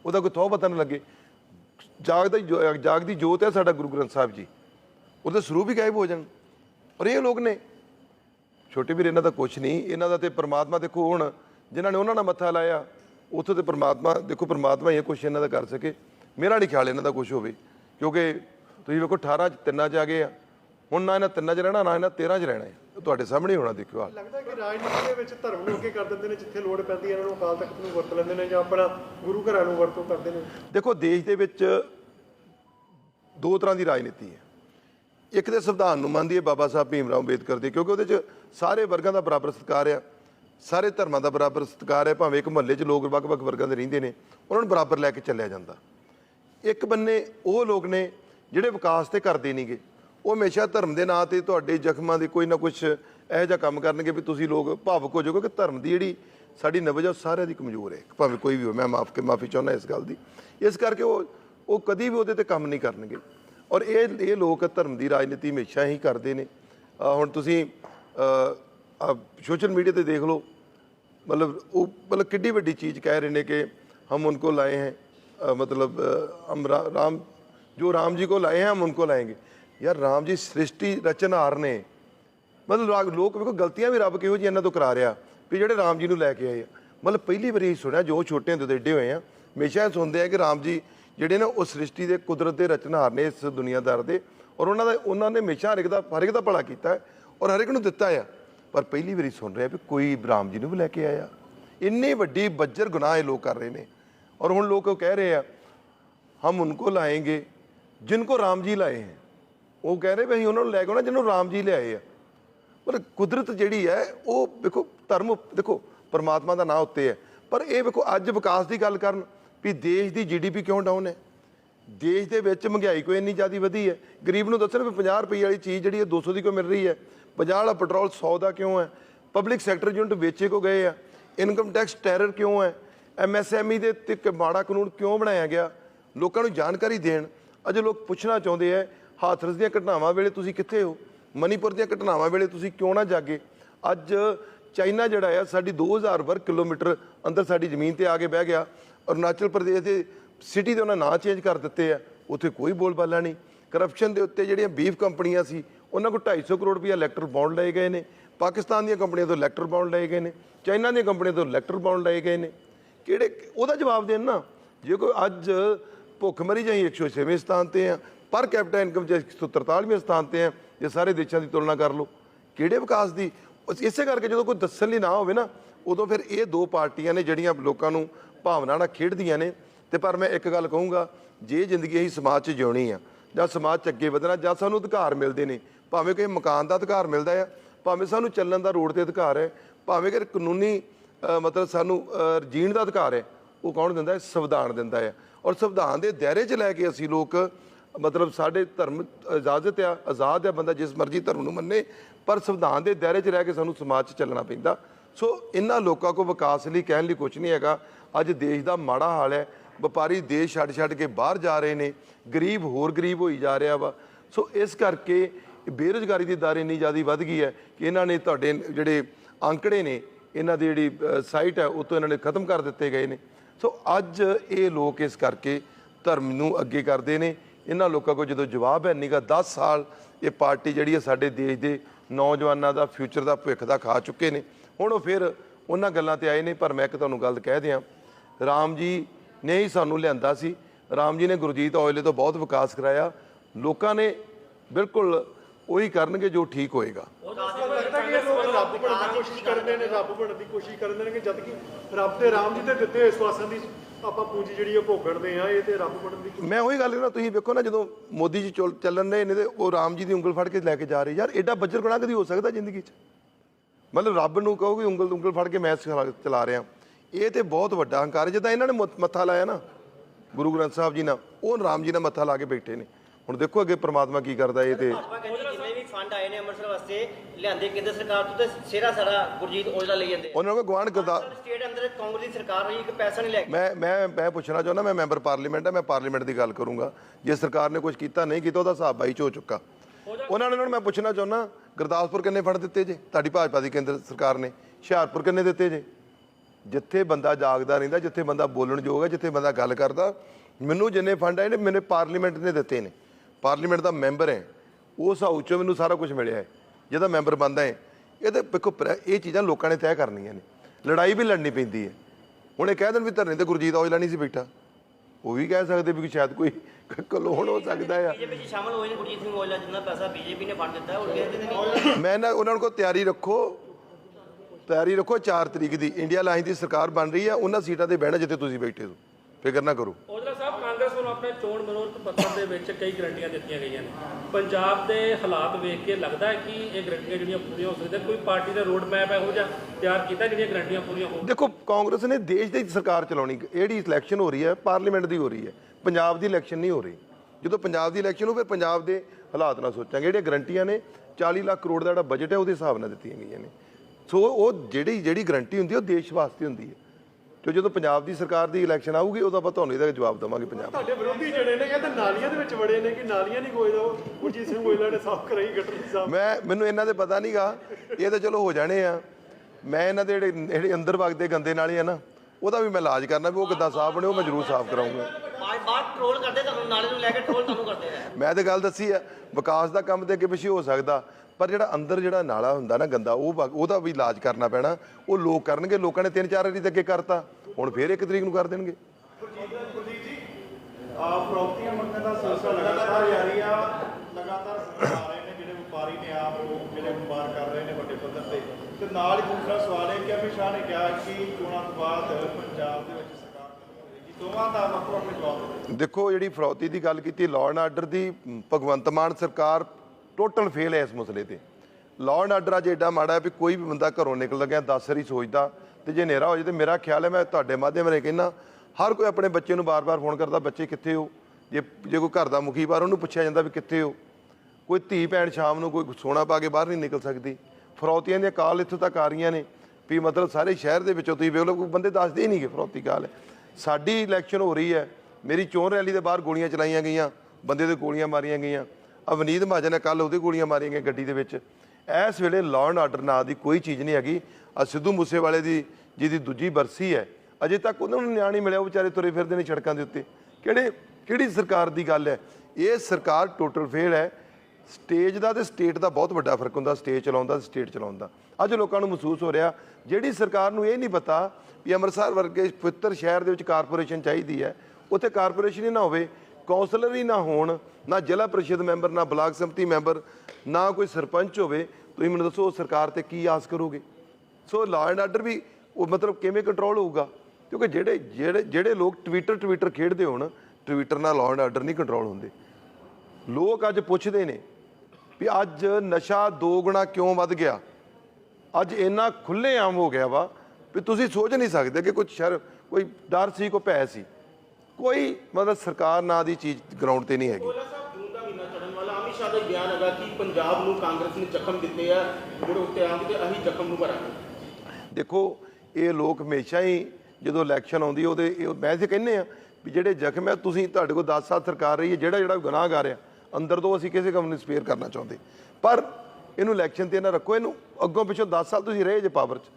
ਉਹਦਾ ਕੋਈ ਥੋਹ ਪਤਾ ਨਾ ਲੱਗੇ। ਜਾਗਦਾ ਜੋ- ਜਾਗਦੀ ਜੋਤ ਹੈ ਸਾਡਾ ਗੁਰੂ ਗ੍ਰੰਥ ਸਾਹਿਬ ਜੀ। ਉਹਦੇ ਸਰੂਪ ਹੀ ਗਾਇਬ ਹੋ ਜਾਣ। ਔਰ ਇਹ ਲੋਕ ਨੇ। ਛੋਟੇ ਵੀਰ, ਇਹਨਾਂ ਦਾ ਕੁਝ ਨਹੀਂ। ਇਹਨਾਂ ਦਾ ਤੇ ਪ੍ਰਮਾਤਮਾ ਦੇਖੋ ਹੁਣ, ਜਿਨ੍ਹਾਂ ਨੇ ਉਹਨਾਂ ਨਾਲ ਮੱਥਾ ਲਾਇਆ, ਉੱਥੋਂ ਤੇ ਪ੍ਰਮਾਤਮਾ, ਦੇਖੋ ਪ੍ਰਮਾਤਮਾ ਹੀ ਇਹ ਕੁਛ ਇਹਨਾਂ ਦਾ ਕਰ ਸਕੇ। ਮੇਰਾ ਨਹੀਂ ਖਿਆਲ ਇਹਨਾਂ ਦਾ ਕੁਝ ਹੋਵੇ। ਕਿਉਂਕਿ ਤੁਸੀਂ ਵੇਖੋ 18 ਚ ਤਿੰਨਾਂ ਚ ਆ ਗਏ ਆ। ਹੁਣ ਨਾ ਇਹਨਾਂ ਤਿੰਨਾਂ ਚ ਰਹਿਣਾ, ਨਾ ਇਹਨਾਂ 13 ਚ ਰਹਿਣਾ ਹੈ। ਤੁਹਾਡੇ ਸਾਹਮਣੇ ਹੋਣਾ ਦੇਖਿਓ ਹਾਲ ਲੱਗਦਾ ਕਿ ਰਾਜਨੀਤੀ ਦੇ ਵਿੱਚ ਧਰਮ ਨੂੰ ਅੱਗੇ ਕਰ ਦਿੰਦੇ ਨੇ ਜਿੱਥੇ ਲੋੜ ਪੈਂਦੀ ਹੈ ਇਹਨਾਂ ਨੂੰ ਅਕਾਲ ਤਖਤ ਨੂੰ ਵਰਤ ਲੈਂਦੇ ਨੇ ਜਾਂ ਆਪਣਾ ਗੁਰੂ ਘਰਾਂ ਨੂੰ ਵਰਤੋਂ ਕਰਦੇ ਨੇ। ਦੇਖੋ ਦੇਸ਼ ਦੇ ਵਿੱਚ ਦੋ ਤਰ੍ਹਾਂ ਦੀ ਰਾਜਨੀਤੀ ਹੈ। ਇੱਕ ਤੇ ਸੰਵਿਧਾਨ ਨੂੰ ਮੰਨਦੀ ਹੈ ਬਾਬਾ ਸਾਹਿਬ ਭੀਮ ਰਾਓ ਅੰਬੇਦਕਰ ਦੀ ਕਿਉਂਕਿ ਉਹਦੇ 'ਚ ਸਾਰੇ ਵਰਗਾਂ ਦਾ ਬਰਾਬਰ ਸਤਿਕਾਰ ਆ ਸਾਰੇ ਧਰਮਾਂ ਦਾ ਬਰਾਬਰ ਸਤਿਕਾਰ ਹੈ ਭਾਵੇਂ ਇੱਕ ਮੁਹੱਲੇ 'ਚ ਲੋਕ ਵੱਖ-ਵੱਖ ਵਰਗਾਂ ਦੇ ਰਹਿੰਦੇ ਨੇ ਉਹਨਾਂ ਨੂੰ ਬਰਾਬਰ ਲੈ ਕੇ ਚੱਲਿਆ ਜਾਂਦਾ। ਇੱਕ ਬੰਨੇ ਉਹ ਲੋਕ ਨੇ ਜਿਹੜੇ ਵਿਕਾਸ ਤੇ ਕਰਦੇ ਨਹੀਂਗੇ ਉਹ ਹਮੇਸ਼ਾ ਧਰਮ ਦੇ ਨਾਂ ਤੇ ਤੁਹਾਡੇ ਜ਼ਖਮਾਂ ਦੇ ਕੋਈ ਨਾ ਕੁਛ ਇਹੋ ਜਿਹਾ ਕੰਮ ਕਰਨਗੇ ਵੀ ਤੁਸੀਂ ਲੋਕ ਭਾਵਕ ਹੋ ਜਾਓਗੇ ਕਿ ਧਰਮ ਦੀ ਜਿਹੜੀ ਸਾਡੀ ਨਬਜ ਉਹ ਸਾਰਿਆਂ ਦੀ ਕਮਜ਼ੋਰ ਹੈ। ਭਾਵੇਂ ਕੋਈ ਵੀ ਹੋ ਮੈਂ ਮਾਫ ਕੇ ਮਾਫੀ ਚਾਹੁੰਦਾ ਇਸ ਗੱਲ ਦੀ। ਇਸ ਕਰਕੇ ਉਹ ਉਹ ਕਦੀ ਵੀ ਉਹਦੇ ਤੇ ਕੰਮ ਨਹੀਂ ਕਰਨਗੇ। ਔਰ ਇਹ ਇਹ ਲੋਕ ਧਰਮ ਦੀ ਰਾਜਨੀਤੀ ਹਮੇਸ਼ਾ ਹੀ ਕਰਦੇ ਨੇ। ਹੁਣ ਤੁਸੀਂ ਸੋਸ਼ਲ ਮੀਡੀਆ ਤੇ ਦੇਖ ਲਓ। ਮਤਲਬ ਉਹ ਮਤਲਬ ਕਿੱਡੀ ਵੱਡੀ ਚੀਜ਼ ਕਹਿ ਰਹੇ ਨੇ ਕਿ ਹਮ ਉਨਕੋ ਲਾਏ ਹੈ। ਮਤਲਬ ਅਮ ਰਾਮ ਜੋ ਰਾਮ ਜੀ ਕੋ ਲਾਏ ਹੈ, ਹਮ ਉਨਕੋ ਲਾਏਗੇ। ਯਾਰ ਰਾਮ ਜੀ, ਸ੍ਰਿਸ਼ਟੀ ਰਚਨਾਰ ਨੇ। ਮਤਲਬ ਲੋਕ ਵੇਖੋ, ਗਲਤੀਆਂ ਵੀ ਰੱਬ ਕਿਹੋ ਜੀ ਇਹਨਾਂ ਤੋਂ ਕਰਾ ਰਿਹਾ, ਵੀ ਜਿਹੜੇ ਰਾਮ ਜੀ ਨੂੰ ਲੈ ਕੇ ਆਏ ਆ। ਮਤਲਬ ਪਹਿਲੀ ਵਾਰੀ ਸੁਣਿਆ, ਜੋ ਛੋਟੇ ਹੁੰਦੇ ਤੋਂ ਏਡੇ ਹੋਏ ਆ, ਹਮੇਸ਼ਾ ਇਹ ਸੁਣਦੇ ਆ ਕਿ ਰਾਮ ਜੀ ਜਿਹੜੇ ਨੇ, ਉਹ ਸ੍ਰਿਸ਼ਟੀ ਦੇ ਕੁਦਰਤ ਦੇ ਰਚਨਾਰ ਨੇ ਇਸ ਦੁਨੀਆਦਾਰ ਦੇ, ਔਰ ਉਹਨਾਂ ਦਾ ਉਹਨਾਂ ਨੇ ਹਮੇਸ਼ਾ ਹਰ ਇੱਕ ਦਾ ਹਰ ਇੱਕ ਦਾ ਭਲਾ ਕੀਤਾ ਔਰ ਹਰ ਇੱਕ ਨੂੰ ਦਿੱਤਾ ਆ। ਪਰ ਪਹਿਲੀ ਵਾਰੀ ਸੁਣ ਰਿਹਾ ਵੀ ਕੋਈ ਰਾਮ ਜੀ ਨੂੰ ਵੀ ਲੈ ਕੇ ਆਇਆ। ਇੰਨੀ ਵੱਡੀ ਬੱਜਰ ਗੁਨਾਹ ਇਹ ਲੋਕ ਕਰ ਰਹੇ ਨੇ। ਔਰ ਹੁਣ ਲੋਕ ਉਹ ਕਹਿ ਰਹੇ ਆ, ਹਮ ਉਨਕੋ ਲਾਏਂਗੇ, ਜਿਨਕੋ ਰਾਮ ਜੀ ਲਾਏ ਹੈ। ਉਹ ਕਹਿ ਰਹੇ ਵੀ ਅਸੀਂ ਉਹਨਾਂ ਨੂੰ ਲੈ ਕੇ ਆਉਣਾ, ਜਿਹਨੂੰ ਰਾਮ ਜੀ ਲਿਆਏ ਆ। ਪਰ ਕੁਦਰਤ ਜਿਹੜੀ ਹੈ, ਉਹ ਦੇਖੋ ਧਰਮ ਦੇਖੋ, ਪਰਮਾਤਮਾ ਦਾ ਨਾਂ ਉੱਤੇ ਹੈ। ਪਰ ਇਹ ਵੇਖੋ, ਅੱਜ ਵਿਕਾਸ ਦੀ ਗੱਲ ਕਰਨ ਵੀ ਦੇਸ਼ ਦੀ ਜੀਡੀਪੀ ਕਿਉਂ ਡਾਊਨ ਹੈ? ਦੇਸ਼ ਦੇ ਵਿੱਚ ਮਹਿੰਗਾਈ ਕੋਈ ਇੰਨੀ ਜ਼ਿਆਦਾ ਵਧੀ ਹੈ। ਗਰੀਬ ਨੂੰ ਦੱਸਣ ਵੀ 50 ਰੁਪਏ ਵਾਲੀ ਚੀਜ਼ ਜਿਹੜੀ ਹੈ 200 ਦੀ ਕਿਉਂ ਮਿਲ ਰਹੀ ਹੈ। 50 ਵਾਲਾ ਪੈਟਰੋਲ 100 ਦਾ ਕਿਉਂ ਹੈ? ਪਬਲਿਕ ਸੈਕਟਰ ਯੂਨਿਟ ਵੇਚੇ ਕੋ ਗਏ ਆ। ਇਨਕਮ ਟੈਕਸ ਟੈਰਰ ਕਿਉਂ ਹੈ? ਐਮਐਸਐਮਈ ਦੇ ਤੇ ਮਾੜਾ ਕਾਨੂੰਨ ਕਿਉਂ ਬਣਾਇਆ ਗਿਆ? ਲੋਕਾਂ ਨੂੰ ਜਾਣਕਾਰੀ ਦੇਣ। ਅਜੇ ਲੋਕ ਪੁੱਛਣਾ ਚਾਹੁੰਦੇ ਆ ਹਾਥਰਸ ਦੀਆਂ ਘਟਨਾਵਾਂ ਵੇਲੇ ਤੁਸੀਂ ਕਿੱਥੇ ਹੋ? ਮਨੀਪੁਰ ਦੀਆਂ ਘਟਨਾਵਾਂ ਵੇਲੇ ਤੁਸੀਂ ਕਿਉਂ ਨਾ ਜਾਗੇ? ਅੱਜ ਚਾਈਨਾ ਜਿਹੜਾ ਆ, ਸਾਡੀ 2000 ਵਰਗ ਕਿਲੋਮੀਟਰ ਅੰਦਰ ਸਾਡੀ ਜ਼ਮੀਨ ਤੇ ਆ ਕੇ ਬਹਿ ਗਿਆ। ਅਰੁਣਾਚਲ ਪ੍ਰਦੇਸ਼ ਦੇ ਸਿਟੀ ਦੇ ਉਹਨਾਂ ਨਾਂ ਚੇਂਜ ਕਰ ਦਿੱਤੇ ਆ। ਉੱਥੇ ਕੋਈ ਬੋਲਬਾਲਾ ਨਹੀਂ। ਕਰਪਸ਼ਨ ਦੇ ਉੱਤੇ ਜਿਹੜੀਆਂ ਬੀਫ ਕੰਪਨੀਆਂ ਸੀ, ਉਹਨਾਂ ਕੋਲ 250 ਕਰੋੜ ਰੁਪਇਆ ਇਲੈਕਟਰ ਬੌਂਡ ਲਏ ਗਏ ਨੇ। ਪਾਕਿਸਤਾਨ ਦੀਆਂ ਕੰਪਨੀਆਂ ਤੋਂ ਇਲੈਕਟਰ ਬੌਂਡ ਲਏ ਗਏ ਨੇ। ਚਾਈਨਾ ਦੀਆਂ ਕੰਪਨੀਆਂ ਤੋਂ ਇਲੈਕਟਰ ਬੌਂਡ ਲਏ ਗਏ ਨੇ। ਕਿਹੜੇ, ਉਹਦਾ ਜਵਾਬ ਦੇਣ ਨਾ। ਜੇ ਕੋਈ ਅੱਜ ਭੁੱਖਮਰੀ ਜਾਈ 106ਵੇਂ ਸਥਾਨ ਤੇ ਆ ਪਰ ਕੈਪੀਟਲ ਇਨਕਮ ਚ 143ਵੇਂ ਸਥਾਨ ਤੇ ਹੈ, ਜੇ ਸਾਰੇ ਦੇਸ਼ਾਂ ਦੀ ਤੁਲਨਾ ਕਰ ਲਓ, ਕਿਹੜੇ ਵਿਕਾਸ ਦੀ? ਉਸ- ਇਸੇ ਕਰਕੇ ਜਦੋਂ ਕੋਈ ਦੱਸਣ ਲਈ ਨਾ ਹੋਵੇ ਨਾ, ਉਦੋਂ ਫਿਰ ਇਹ ਦੋ ਪਾਰਟੀਆਂ ਨੇ ਜਿਹੜੀਆਂ ਲੋਕਾਂ ਨੂੰ ਭਾਵਨਾ ਨਾਲ ਖੇਡਦੀਆਂ ਨੇ। ਤੇ ਪਰ ਮੈਂ ਇੱਕ ਗੱਲ ਕਹੂੰਗਾ, ਜੇ ਜ਼ਿੰਦਗੀ ਅਸੀਂ ਸਮਾਜ 'ਚ ਜਿਉਣੀ ਆ, ਜਾਂ ਸਮਾਜ 'ਚ ਅੱਗੇ ਵਧਣਾ, ਜਾਂ ਸਾਨੂੰ ਅਧਿਕਾਰ ਮਿਲਦੇ ਨੇ, ਭਾਵੇਂ ਕੋਈ ਮਕਾਨ ਦਾ ਅਧਿਕਾਰ ਮਿਲਦਾ ਆ, ਭਾਵੇਂ ਸਾਨੂੰ ਚੱਲਣ ਦਾ ਰੋਡ ਤੇ ਅਧਿਕਾਰ ਹੈ, ਭਾਵੇਂ ਕਿ ਕਾਨੂੰਨੀ ਮਤਲਬ ਸਾਨੂੰ ਜੀਣ ਦਾ ਅਧਿਕਾਰ ਹੈ, ਉਹ ਕੌਣ ਦਿੰਦਾ ਹੈ? ਸੰਵਿਧਾਨ ਦਿੰਦਾ ਹੈ। ਔਰ ਸੰਵਿਧਾਨ ਦੇ ਦਾਇਰੇ 'ਚ ਲੈ ਕੇ ਅਸੀਂ ਲੋਕ ਮਤਲਬ ਸਾਡੇ ਧਰਮ ਇਜਾਜ਼ਤ ਆ, ਆਜ਼ਾਦ ਆ ਬੰਦਾ ਜਿਸ ਮਰਜ਼ੀ ਧਰਮ ਨੂੰ ਮੰਨੇ, ਪਰ ਸੰਵਿਧਾਨ ਦੇ ਦਾਇਰੇ 'ਚ ਰਹਿ ਕੇ ਸਾਨੂੰ ਸਮਾਜ 'ਚ ਚੱਲਣਾ ਪੈਂਦਾ। ਸੋ ਇਹਨਾਂ ਲੋਕਾਂ ਕੋ ਵਿਕਾਸ ਲਈ ਕਹਿਣ ਲਈ ਕੁਝ ਨਹੀਂ ਹੈਗਾ। ਅੱਜ ਦੇਸ਼ ਦਾ ਮਾੜਾ ਹਾਲ ਹੈ। ਵਪਾਰੀ ਦੇਸ਼ ਛੱਡ ਛੱਡ ਕੇ ਬਾਹਰ ਜਾ ਰਹੇ ਨੇ। ਗਰੀਬ ਹੋਰ ਗਰੀਬ ਹੋਈ ਜਾ ਰਿਹਾ ਵਾ। ਸੋ ਇਸ ਕਰਕੇ ਬੇਰੁਜ਼ਗਾਰੀ ਦੀ ਦਰ ਇੰਨੀ ਜ਼ਿਆਦਾ ਵੱਧ ਗਈ ਹੈ ਕਿ ਇਹਨਾਂ ਨੇ ਤੁਹਾਡੇ ਜਿਹੜੇ ਅੰਕੜੇ ਨੇ, ਇਹਨਾਂ ਦੀ ਜਿਹੜੀ ਸਾਈਟ ਹੈ, ਉਹ ਤੋਂ ਇਹਨਾਂ ਨੇ ਖਤਮ ਕਰ ਦਿੱਤੇ ਗਏ ਨੇ। ਸੋ ਅੱਜ ਇਹ ਲੋਕ ਇਸ ਕਰਕੇ ਧਰਮ ਨੂੰ ਅੱਗੇ ਕਰਦੇ ਨੇ। ਇਹਨਾਂ ਲੋਕਾਂ ਕੋਲ ਜਦੋਂ ਜਵਾਬ ਹੈ ਨਹੀਂਗਾ 10 ਸਾਲ ਇਹ ਪਾਰਟੀ ਜਿਹੜੀ ਹੈ ਸਾਡੇ ਦੇਸ਼ ਦੇ ਨੌਜਵਾਨਾਂ ਦਾ ਫਿਊਚਰ ਦਾ, ਭਵਿੱਖ ਦਾ ਖਾ ਚੁੱਕੇ ਨੇ। ਹੁਣ ਉਹ ਫਿਰ ਉਹਨਾਂ ਗੱਲਾਂ ਤੇ ਆਏ ਨੇ, ਪਰ ਮੈਂ ਇੱਕ ਤੁਹਾਨੂੰ ਗੱਲ ਕਹਿ ਦਿਆਂ। ਰਾਮ ਜੀ ਨੇ ਹੀ ਸਾਨੂੰ ਲਿਆਂਦਾ ਸੀ। ਰਾਮ ਜੀ ਨੇ ਗੁਰਜੀਤ ਔਜਲੇ ਤੋਂ ਬਹੁਤ ਵਿਕਾਸ ਕਰਾਇਆ। ਲੋਕਾਂ ਨੇ ਬਿਲਕੁਲ ਉਹੀ ਕਰਨਗੇ ਜੋ ਠੀਕ ਹੋਏਗਾ। ਲੱਗਦਾ ਕਿ ਇਹ ਲੋਕ ਰੱਬ ਬਣਨ ਦੀ ਕੋਸ਼ਿਸ਼ ਕਰਦੇ ਨੇ, ਰੱਬ ਬਣਨ ਦੀ ਕੋਸ਼ਿਸ਼ ਕਰਦੇ ਨੇ ਜਦ ਕਿ ਰੱਬ ਦੇ ਰਾਮ ਜੀ ਦੇ ਦਿੱਤੇ ਹੋਏ ਦੀ ਆਪਾਂ ਪੂੰਜੀ ਜਿਹੜੀ ਉਹ ਭੋਗਣਦੇ ਆ ਇਹ ਤੇ ਰੱਬ ਬਣਨ ਦੀ ਮੈਂ ਉਹੀ ਗੱਲ ਕਰਨਾ ਤੁਸੀਂ ਵੇਖੋ ਨਾ ਜਦੋਂ ਮੋਦੀ ਜੀ ਚੁਲ- ਚੱਲਣ ਦੇ ਨੇ ਤੇ ਉਹ ਰਾਮ ਜੀ ਦੀ ਉਂਗਲ ਫੜ ਕੇ ਲੈ ਕੇ ਜਾ ਰਹੇ। ਯਾਰ ਐਡਾ ਬੱਜਰ ਗੁਨਾਹ ਕਦੀ ਹੋ ਸਕਦਾ ਜ਼ਿੰਦਗੀ 'ਚ? ਮਤਲਬ ਰੱਬ ਨੂੰ ਕਹੋ ਕਿ ਉਂਗਲ ਉਂਗਲ ਫੜ ਕੇ ਮੈਂ ਚਲਾ- ਰਿਹਾ। ਇਹ ਤੇ ਬਹੁਤ ਵੱਡਾ ਹੰਕਾਰ ਹੈ। ਜਿੱਦਾਂ ਇਹਨਾਂ ਨੇ ਮੱਥਾ ਲਾਇਆ ਨਾ ਗੁਰੂ ਗ੍ਰੰਥ ਸਾਹਿਬ ਜੀ ਨਾਲ ਉਹ ਰਾਮ ਜੀ ਨਾਲ ਮੱਥਾ ਲਾ ਕੇ ਬੈਠੇ ਨੇ। ਹੁਣ ਦੇਖੋ ਅੱਗੇ ਪ੍ਰਮਾਤਮਾ ਕੀ ਕਰਦਾ ਇਹ ਤੇ। ਫੰਡ ਆਏ ਨੇ ਅੰਮ੍ਰਿਤਸਰ ਵਾਸਤੇ ਲਿਆਂਦੇ ਕੇਂਦਰ ਸਰਕਾਰ ਤੋਂ ਤੇ ਸਿਹਰਾ ਸਾਰਾ ਗੁਰਜੀਤ ਔਜਲਾ ਲਈ ਜਾਂਦੇ ਉਹਨਾਂ ਨੂੰ ਗਵਾਂਢ ਗਦਾ ਸਟੇਟ ਅੰਦਰ ਕਾਂਗਰਸ ਦੀ ਸਰਕਾਰ ਰਹੀ ਇੱਕ ਪੈਸਾ ਨਹੀਂ ਲੈ ਕੇ। ਮੈਂ ਮੈਂ ਮੈਂ ਪੁੱਛਣਾ ਚਾਹੁੰਦਾ ਮੈਂ ਮੈਂਬਰ ਪਾਰਲੀਮੈਂਟ ਹਾਂ ਮੈਂ ਪਾਰਲੀਮੈਂਟ ਦੀ ਗੱਲ ਕਰੂੰਗਾ। ਜੇ ਸਰਕਾਰ ਨੇ ਕੁਝ ਕੀਤਾ ਨਹੀਂ ਕੀਤਾ ਉਹਦਾ ਹਿਸਾਬ ਬਾਈ ਚ ਹੋ ਚੁੱਕਾ। ਉਹਨਾਂ ਨੇ ਉਹਨਾਂ ਨੂੰ ਮੈਂ ਪੁੱਛਣਾ ਚਾਹੁੰਦਾ ਗੁਰਦਾਸਪੁਰ ਕਿੰਨੇ ਫੰਡ ਦਿੱਤੇ ਜੇ? ਤੁਹਾਡੀ ਭਾਜਪਾ ਦੀ ਕੇਂਦਰ ਸਰਕਾਰ ਨੇ। ਹੁਸ਼ਿਆਰਪੁਰ ਕਿੰਨੇ ਦਿੱਤੇ ਜੇ? ਜਿੱਥੇ ਬੰਦਾ ਜਾਗਦਾ ਰਹਿੰਦਾ ਜਿੱਥੇ ਬੰਦਾ ਬੋਲਣ ਯੋਗ ਹੈ ਜਿੱਥੇ ਬੰਦਾ ਗੱਲ ਕਰਦਾ ਮੈਨੂੰ ਜਿੰਨੇ ਫੰਡ ਆਏ ਨੇ ਮੈਨੇ ਪਾਰਲੀਮੈਂਟ ਨੇ ਦਿੱਤੇ ਨੇ। ਪਾਰਲੀਮੈਂਟ ਦਾ ਮੈਂਬਰ ਹੈ। ਉਸ ਹਾਊਸ ਚੋਂ ਮੈਨੂੰ ਸਾਰਾ ਕੁਝ ਮਿਲਿਆ ਹੈ। ਜਿਹਦਾ ਮੈਂਬਰ ਬੰਦਾ ਹੈ ਇਹ ਤੇ ਵੇਖੋ ਇਹ ਚੀਜ਼ਾਂ ਲੋਕਾਂ ਨੇ ਤੈਅ ਕਰਨੀਆਂ ਨੇ। ਲੜਾਈ ਵੀ ਲੜਨੀ ਪੈਂਦੀ ਹੈ। ਹੁਣ ਇਹ ਕਹਿ ਦੇਣ ਵੀ ਧਰਨੇ ਤੇ ਗੁਰਜੀਤ ਔਜਲਾ ਨਹੀਂ ਸੀ ਬੈਠਾ। ਉਹ ਵੀ ਕਹਿ ਸਕਦੇ ਵੀ ਸ਼ਾਇਦ ਕੋਈ ਕਲੋਨ ਹੋ ਸਕਦਾ ਆ। ਬੀਜੇਪੀ 'ਚ ਸ਼ਾਮਲ ਹੋਏ ਨੇ ਗੁਰਜੀਤ ਸਿੰਘ ਔਜਲਾ ਜਿੰਨਾ ਪੈਸਾ ਬੀਜੇਪੀ ਨੇ ਫੰਡ ਦਿੱਤਾ ਉਹ ਕਹਿੰਦੇ ਨੇ ਨਹੀਂ। ਮੈਂ ਨਾ ਉਹਨਾਂ ਨੂੰ ਕੋ ਤਿਆਰੀ ਰੱਖੋ। ਤਿਆਰੀ ਰੱਖੋ 4 ਤਰੀਕ ਦੀ। ਇੰਡੀਆ ਲਾਈਨ ਦੀ ਸਰਕਾਰ ਬਣ ਰਹੀ ਹੈ ਉਹਨਾਂ ਸੀਟਾਂ ਤੇ ਬਹਿਣਾ ਜਿੱਥੇ ਤੁਸੀਂ ਬੈਠੇ ਹੋ। ਫਿਕਰ ਨਾ ਕਰੋ ਔਜਲਾ ਸਾਹਿਬ ਕਾਂਗਰਸ ਵੱਲੋਂ ਆਪਣੇ ਚੋਣ ਮਨੋਰਥ ਪੱਤਰ ਦੇ ਵਿੱਚ ਕਈ ਗਰੰਟੀਆਂ ਦਿੱਤੀਆਂ ਗਈਆਂ ਨੇ। ਪੰਜਾਬ ਦੇ ਹਾਲਾਤ ਵੇਖ ਕੇ ਲੱਗਦਾ ਹੈ ਕਿ ਇਹ ਗਰੰਟੀਆਂ ਜਿਹੜੀਆਂ ਪੂਰੀਆਂ ਹੋ ਸਕਦੀਆਂ, ਕੋਈ ਪਾਰਟੀ ਦਾ ਰੋਡ ਮੈਪ ਇਹੋ ਜਿਹਾ ਤਿਆਰ ਕੀਤਾ ਜਿਹੜੀਆਂ ਗਰੰਟੀਆਂ ਪੂਰੀਆਂ ਹੋ ਦੇਖੋ, ਕਾਂਗਰਸ ਨੇ ਦੇਸ਼ ਦੀ ਸਰਕਾਰ ਚਲਾਉਣੀ ਜਿਹੜੀ ਇਲੈਕਸ਼ਨ ਹੋ ਰਹੀ ਹੈ ਪਾਰਲੀਮੈਂਟ ਦੀ ਹੋ ਰਹੀ ਹੈ, ਪੰਜਾਬ ਦੀ ਇਲੈਕਸ਼ਨ ਨਹੀਂ ਹੋ ਰਹੀ। ਜਦੋਂ ਪੰਜਾਬ ਦੀ ਇਲੈਕਸ਼ਨ ਹੋ ਫਿਰ ਪੰਜਾਬ ਦੇ ਹਾਲਾਤ ਨਾਲ ਸੋਚਾਂਗੇ। ਜਿਹੜੀਆਂ ਗਰੰਟੀਆਂ ਨੇ 40 ਲੱਖ ਕਰੋੜ ਦਾ ਜਿਹੜਾ ਬਜਟ ਹੈ, ਉਹਦੇ ਹਿਸਾਬ ਨਾਲ ਦਿੱਤੀਆਂ ਗਈਆਂ ਨੇ। ਸੋ ਉਹ ਜਿਹੜੀ ਜਿਹੜੀ ਗਰੰਟੀ ਹੁੰਦੀ ਹੈ, ਉਹ ਦੇਸ਼ ਵਾਸਤੇ ਹੁੰਦੀ ਹੈ। ਤੇ ਜਦੋਂ ਪੰਜਾਬ ਦੀ ਸਰਕਾਰ ਦੀ ਇਲੈਕਸ਼ਨ ਆਊਗੀ ਉਦੋਂ ਆਪਾਂ ਤੁਹਾਨੂੰ ਇਹਦਾ ਜਵਾਬ ਦੇਵਾਂਗੇ ਪੰਜਾਬ। ਤੁਹਾਡੇ ਵਿਰੋਧੀ ਜਿਹੜੇ ਨੇ ਇਹ ਤਾਂ ਨਾਲੀਆਂ ਦੇ ਵਿੱਚ ਵੜੇ ਨੇ ਕਿ ਨਾਲੀਆਂ ਨਹੀਂ ਕੋਈ ਦਾ ਗੁਰਜੀਤ ਸਿੰਘ ਔਜਲਾ ਨੇ ਸਾਫ਼ ਕਰਾਈ ਗਟਰ ਸਾਫ਼। ਮੈਂ ਮੈਨੂੰ ਇਹਨਾਂ ਦੇ ਪਤਾ ਨਹੀਂਗਾ ਇਹ ਤਾਂ ਚਲੋ ਹੋ ਜਾਣੇ ਆ। ਮੈਂ ਇਹਨਾਂ ਦੇ ਜਿਹੜੇ ਜਿਹੜੇ ਅੰਦਰ ਵਗਦੇ ਗੰਦੇ ਨਾਲੇ ਆ ਨਾ ਉਹਦਾ ਵੀ ਮੈਂ ਇਲਾਜ ਕਰਨਾ ਵੀ ਉਹ ਕਿੱਦਾਂ ਸਾਫ਼ ਬਣੇ ਉਹ ਮੈਂ ਜ਼ਰੂਰ ਸਾਫ਼ ਕਰਾਉਂਗਾ। ਬਾਹਰ ਟ੍ਰੋਲ ਕਰਦੇ ਤੁਹਾਨੂੰ ਨਾਲੇ ਨੂੰ ਲੈ ਕੇ ਟ੍ਰੋਲ ਤੁਹਾਨੂੰ ਕਰਦੇ ਆ। ਮੈਂ ਤੇ ਗੱਲ ਦੱਸੀ ਆ ਵਿਕਾਸ ਦਾ ਕੰਮ ਤੇ ਅੱਗੇ ਪਿੱਛੇ ਹੋ ਸਕਦਾ। ਪਰ ਜਿਹੜਾ ਅੰਦਰ ਜਿਹੜਾ ਨਾਲਾ ਹੁੰਦਾ ਨਾ ਗੰਦਾ, ਉਹ ਉਹਦਾ ਵੀ ਇਲਾਜ ਕਰਨਾ ਪੈਣਾ। ਉਹ ਲੋਕ ਕਰਨਗੇ, ਲੋਕਾਂ ਨੇ ਤਿੰਨ ਚਾਰ ਵਾਰੀ ਤੇ ਅੱਗੇ ਕਰਤਾ। ਹੁਣ ਫੇਰ ਇੱਕ ਤਰੀਕ ਨੂੰ ਕਰ ਦੇਣਗੇ। ਗੁਰਜੀਤ ਜੀ ਪ੍ਰੋਪਰਟੀਆਂ ਮੰਗਣ ਦਾ ਸਿਲਸਿਲਾ ਲਗਾਤਾਰ ਜਾਰੀ ਆ ਲਗਾਤਾਰ ਸਾਹਮਣੇ ਆ ਰਹੇ ਨੇ ਜਿਹੜੇ ਵਪਾਰੀ ਨੇ ਆਪ ਉਹ ਜਿਹੜੇ ਵਪਾਰ ਕਰ ਰਹੇ ਨੇ ਵੱਡੇ ਪੱਧਰ ਤੇ ਤੇ ਨਾਲ ਹੀ ਦੂਸਰਾ ਸਵਾਲ ਹੈ ਕਿ ਅਮਿਤ ਸ਼ਾਹ ਨੇ ਕਿਹਾ ਕਿ ਚੋਣਾਂ ਤੋਂ ਬਾਅਦ ਪੰਜਾਬ ਦੇ ਵਿੱਚ ਦੇਖੋ, ਜਿਹੜੀ ਫਰੌਤੀ ਦੀ ਗੱਲ ਕੀਤੀ ਲਾਅ ਐਂਡ ਆਰਡਰ ਦੀ, ਭਗਵੰਤ ਮਾਨ ਸਰਕਾਰ ਟੋਟਲ ਫੇਲ ਹੈ ਇਸ ਮਸਲੇ ਤੇ। ਲਾਅ ਐਂਡ ਆਰਡਰ ਅੱਜ ਏਡਾ ਮਾੜਾ ਹੈ ਵੀ ਕੋਈ ਵੀ ਬੰਦਾ ਘਰੋਂ ਨਿਕਲ ਲੱਗਿਆ 10 ਵਾਰੀ ਸੋਚਦਾ ਤੇ ਜੇ ਹਨੇਰਾ ਹੋ ਜਾਏ ਤੇ ਮੇਰਾ ਖਿਆਲ ਹੈ ਮੈਂ ਤੁਹਾਡੇ ਮਾਧਿਅਮ ਰਾਹੀਂ ਕਹਿੰਦਾ, ਹਰ ਕੋਈ ਆਪਣੇ ਬੱਚੇ ਨੂੰ ਬਾਰ-ਬਾਰ ਫੋਨ ਕਰਦਾ, ਬੱਚੇ ਕਿੱਥੇ ਹੋ? ਜੇ ਜੇ ਕੋਈ ਘਰ ਦਾ ਮੁਖੀ ਬਾਹਰ, ਉਹਨੂੰ ਪੁੱਛਿਆ ਜਾਂਦਾ ਵੀ ਕਿੱਥੇ ਹੋ? ਕੋਈ ਧੀ ਭੈਣ ਸ਼ਾਮ ਨੂੰ ਕੋਈ ਸੋਨਾ ਪਾ ਕੇ ਬਾਹਰ ਨਹੀਂ ਨਿਕਲ ਸਕਦੀ। ਫਰੌਤੀਆਂ ਦੀਆਂ ਕਾਲ ਇੱਥੋਂ ਤੱਕ ਆ ਰਹੀਆਂ ਨੇ ਵੀ ਮਤਲਬ ਸਾਰੇ ਸ਼ਹਿਰ ਦੇ ਵਿੱਚੋਂ ਤੁਸੀਂ ਵੇਖ ਲਓ, ਕੋਈ ਬੰਦੇ ਦੱਸਦੇ ਹੀ ਨਹੀਂ ਕਿ ਫਰੌਤੀ ਕਾਲ ਹੈ। ਸਾਡੀ ਇਲੈਕਸ਼ਨ ਹੋ ਰਹੀ ਹੈ। ਮੇਰੀ ਚੋਣ ਰੈਲੀ ਦੇ ਬਾਹਰ ਗੋਲੀਆਂ ਚਲਾਈਆਂ ਗਈਆਂ, ਬੰਦੇ ਦੇ ਗੋਲੀਆਂ ਮਾਰੀਆਂ ਗਈਆਂ। ਅਵਨੀਤ ਮਹਾਜਨ ਨੇ ਕੱਲ ਉਹਦੇ ਗੋਲੀਆਂ ਮਾਰੀਆਂ ਗਈਆਂ ਗੱਡੀ ਦੇ ਵਿੱਚ। ਇਸ ਵੇਲੇ ਲਾਅ ਐਂਡ ਆਰਡਰ ਨਾਂ ਦੀ ਕੋਈ ਚੀਜ਼ ਨਹੀਂ ਹੈਗੀ। ਆ ਸਿੱਧੂ ਮੂਸੇਵਾਲੇ ਦੀ, ਜਿਹਦੀ ਦੂਜੀ ਬਰਸੀ ਹੈ, ਅਜੇ ਤੱਕ ਉਹਨਾਂ ਨੂੰ ਨਿਆਂ ਨਹੀਂ ਮਿਲਿਆ, ਉਹ ਵਿਚਾਰੇ ਤੁਰੇ ਫਿਰਦੇ ਨੇ ਸੜਕਾਂ ਦੇ ਉੱਤੇ। ਕਿਹੜੇ, ਕਿਹੜੀ ਸਰਕਾਰ ਦੀ ਗੱਲ ਹੈ? ਇਹ ਸਰਕਾਰ ਟੋਟਲ ਫੇਲ ਹੈ। ਸਟੇਜ ਦਾ ਤੇ ਸਟੇਟ ਦਾ ਬਹੁਤ ਵੱਡਾ ਫ਼ਰਕ ਹੁੰਦਾ, ਸਟੇਜ ਚਲਾਉਂਦਾ ਤੇ ਸਟੇਟ ਚਲਾਉਂਦਾ। ਅੱਜ ਲੋਕਾਂ ਨੂੰ ਮਹਿਸੂਸ ਹੋ ਰਿਹਾ, ਜਿਹੜੀ ਸਰਕਾਰ ਨੂੰ ਇਹ ਨਹੀਂ ਪਤਾ ਵੀ ਅੰਮ੍ਰਿਤਸਰ ਵਰਗੇ ਪਵਿੱਤਰ ਸ਼ਹਿਰ ਦੇ ਵਿੱਚ ਕਾਰਪੋਰੇਸ਼ਨ ਚਾਹੀਦੀ ਹੈ, ਉੱਥੇ ਕਾਰਪੋਰੇਸ਼ਨ ਹੀ ਨਾ ਹੋਵੇ। ਕੌਂਸਲਰ ਹੀ ਨਾ ਹੋਣ, ਨਾ ਜ਼ਿਲ੍ਹਾ ਪ੍ਰੀਸ਼ਦ ਮੈਂਬਰ, ਨਾ ਬਲਾਕ ਸੰਮਤੀ ਮੈਂਬਰ, ਨਾ ਕੋਈ ਸਰਪੰਚ ਹੋਵੇ, ਤੁਸੀਂ ਮੈਨੂੰ ਦੱਸੋ ਉਹ ਸਰਕਾਰ ਤੇ ਕੀ ਆਸ ਕਰੋਗੇ? ਸੋ ਲਾਅ ਐਂਡ ਆਰਡਰ ਵੀ ਉਹ ਮਤਲਬ ਕਿਵੇਂ ਕੰਟਰੋਲ ਹੋਊਗਾ? ਕਿਉਂਕਿ ਜਿਹੜੇ ਜਿਹੜੇ ਜਿਹੜੇ ਲੋਕ ਟਵਿੱਟਰ ਟਵਿੱਟਰ ਖੇਡਦੇ ਹੋਣ ਟਵਿੱਟਰ ਨਾਲ ਲਾਅ ਐਂਡ ਆਰਡਰ ਨਹੀਂ ਕੰਟਰੋਲ ਹੁੰਦੇ। ਲੋਕ ਅੱਜ ਪੁੱਛਦੇ ਨੇ ਵੀ ਅੱਜ ਨਸ਼ਾ ਦੋ ਗੁਣਾ ਕਿਉਂ ਵੱਧ ਗਿਆ? ਅੱਜ ਇੰਨਾ ਖੁੱਲੇ ਆਮ ਹੋ ਗਿਆ ਵਾ ਵੀ ਤੁਸੀਂ ਸੋਚ ਨਹੀਂ ਸਕਦੇ ਕਿ ਕੋਈ ਸ਼ਰ, ਕੋਈ ਡਰ ਸੀ, ਕੋਈ ਭੈ ਸੀ। ਕੋਈ ਮਤਲਬ ਸਰਕਾਰ ਨਾਂ ਦੀ ਚੀਜ਼ ਗਰਾਊਂਡ ਤੇ ਨਹੀਂ ਹੈਗੀ। ਗੋਲਾ ਸਾਹਿਬ ਜੂਨ ਦਾ ਮਹੀਨਾ ਚੜਨ ਵਾਲਾ ਅਮਿਤ ਸ਼ਾਹ ਦਾ ਇੱਕ ਬਿਆਨ ਹੈਗਾ ਕਿ ਪੰਜਾਬ ਨੂੰ ਕਾਂਗਰਸ ਨੇ ਜ਼ਖਮ ਦਿੱਤੇ ਆ ਮੁੜ ਉੱਤੇ ਆਉਂਦੇ ਤੇ ਅਸੀਂ ਜ਼ਖਮ ਨੂੰ ਭਰਾਂਗੇ। ਦੇਖੋ ਇਹ ਲੋਕ ਹਮੇਸ਼ਾ ਹੀ ਜਦੋਂ ਇਲੈਕਸ਼ਨ ਆਉਂਦੀ ਉਹਦੇ ਇਹ ਮੈਂ ਤੇ ਕਹਿੰਨੇ ਆ ਵੀ ਜਿਹੜੇ ਜ਼ਖਮ ਹੈ ਤੁਸੀਂ ਤੁਹਾਡੇ ਕੋਲ 10 ਸਾਲ ਸਰਕਾਰ ਰਹੀ ਹੈ ਜਿਹੜਾ ਜਿਹੜਾ ਗੁਨਾਹਗਾਰ ਆ ਅੰਦਰ ਤੋਂ ਅਸੀਂ ਕਿਸੇ ਕੰਮ ਨੂੰ ਸਪੇਅਰ ਕਰਨਾ ਚਾਹੁੰਦੇ। ਪਰ ਇਹਨੂੰ ਇਲੈਕਸ਼ਨ ਤੇ ਨਾ ਰੱਖੋ ਇਹਨੂੰ ਅੱਗੋਂ ਪਿੱਛੋਂ 10 ਸਾਲ ਤੁਸੀਂ ਰਹੇ ਜੇ ਪਾਵਰ 'ਚ।